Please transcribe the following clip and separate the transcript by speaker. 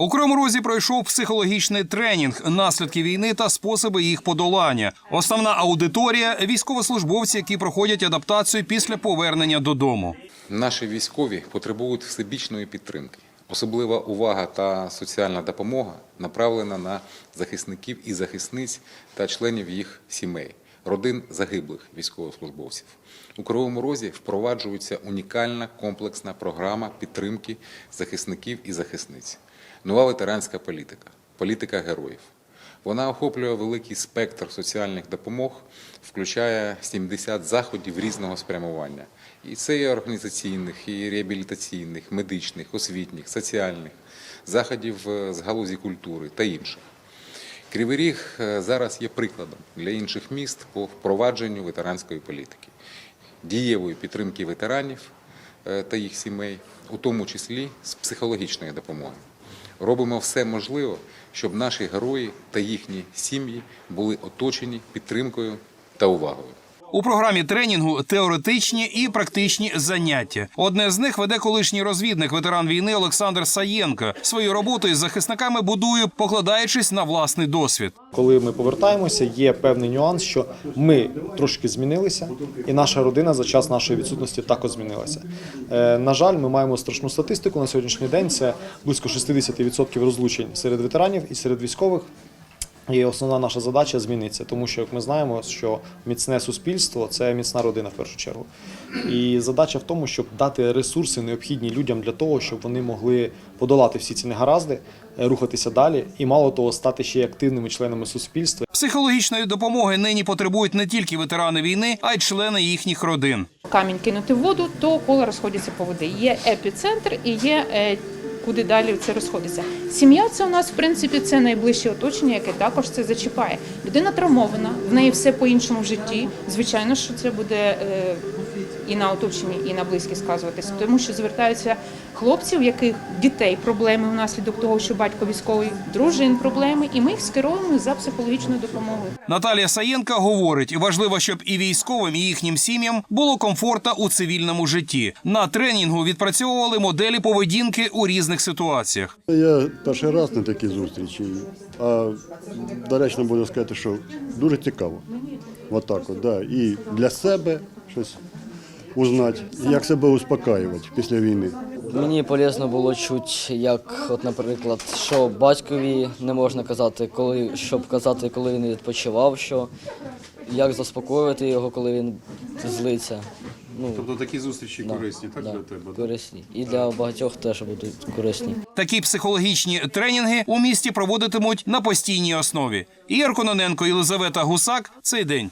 Speaker 1: У Кривому Розі пройшов психологічний тренінг, наслідки війни та способи їх подолання. Основна аудиторія військовослужбовці, які проходять адаптацію після повернення додому.
Speaker 2: Наші військові потребують всебічної підтримки. Особлива увага та соціальна допомога направлена на захисників і захисниць та членів їх сімей, родин загиблих військовослужбовців. У Кривому Розі впроваджується унікальна комплексна програма підтримки захисників і захисниць. Нова ветеранська політика, політика героїв. Вона охоплює великий спектр соціальних допомог, включає 70 заходів різного спрямування. І це і організаційних, і реабілітаційних, медичних, освітніх, соціальних, заходів е, з галузі культури та інших. Кривий Ріг е, зараз є прикладом для інших міст по впровадженню ветеранської політики, дієвої підтримки ветеранів е, та їх сімей, у тому числі з психологічної допомоги. Робимо все можливе, щоб наші герої та їхні сім'ї були оточені підтримкою та увагою.
Speaker 1: У програмі тренінгу теоретичні і практичні заняття. Одне з них веде колишній розвідник, ветеран війни Олександр Саєнко. Свою роботу із захисниками будує, покладаючись на власний досвід.
Speaker 3: Коли ми повертаємося, є певний нюанс, що ми трошки змінилися, і наша родина за час нашої відсутності також змінилася. Е, на жаль, ми маємо страшну статистику на сьогоднішній день. Це близько 60% розлучень серед ветеранів і серед військових. І основна наша задача зміниться, тому що як ми знаємо, що міцне суспільство це міцна родина в першу чергу. І задача в тому, щоб дати ресурси необхідні людям для того, щоб вони могли подолати всі ці негаразди, е, рухатися далі, і мало того, стати ще й активними членами суспільства.
Speaker 1: Психологічної допомоги нині потребують не тільки ветерани війни, а й члени їхніх родин.
Speaker 4: камінь кинути в воду, то коло розходяться по воді. Є епіцентр і є е, куди далі це розходиться. Сім'я це у нас в принципі це найближче оточення, яке також це зачіпає. Людина травмована, в неї все по-іншому в житті. Звичайно, що це буде е, і на оточенні, і на близькі сказуватися, тому що звертаються хлопці, у яких дітей проблеми внаслідок того, що батько військовий, дружин проблеми, і ми їх скеровуємо за психологічною допомогою.
Speaker 1: Наталія Саєнка говорить, важливо, щоб і військовим, і їхнім сім'ям було комфортно у цивільному житті. На тренінгу відпрацьовували моделі поведінки у різних ситуаціях.
Speaker 5: Я перший раз на такій зустрічі, а доречно буду сказати, що дуже цікаво. Отак от, да. І для себе щось узнати, як себе успокаювати після війни.
Speaker 6: Мені полезно було чути, як, от, наприклад, що батькові не можна казати, коли щоб казати, коли він відпочивав, що як заспокоювати його, коли він злиться. Ну,
Speaker 7: Тобто такі зустрічі
Speaker 6: да,
Speaker 7: корисні, так
Speaker 6: да,
Speaker 7: для тебе?
Speaker 6: Корисні. І для багатьох теж будуть корисні.
Speaker 1: Такі психологічні тренінги у місті проводитимуть на постійній основі. Ігор Кононенко, Єлизавета Гусак. Цей день.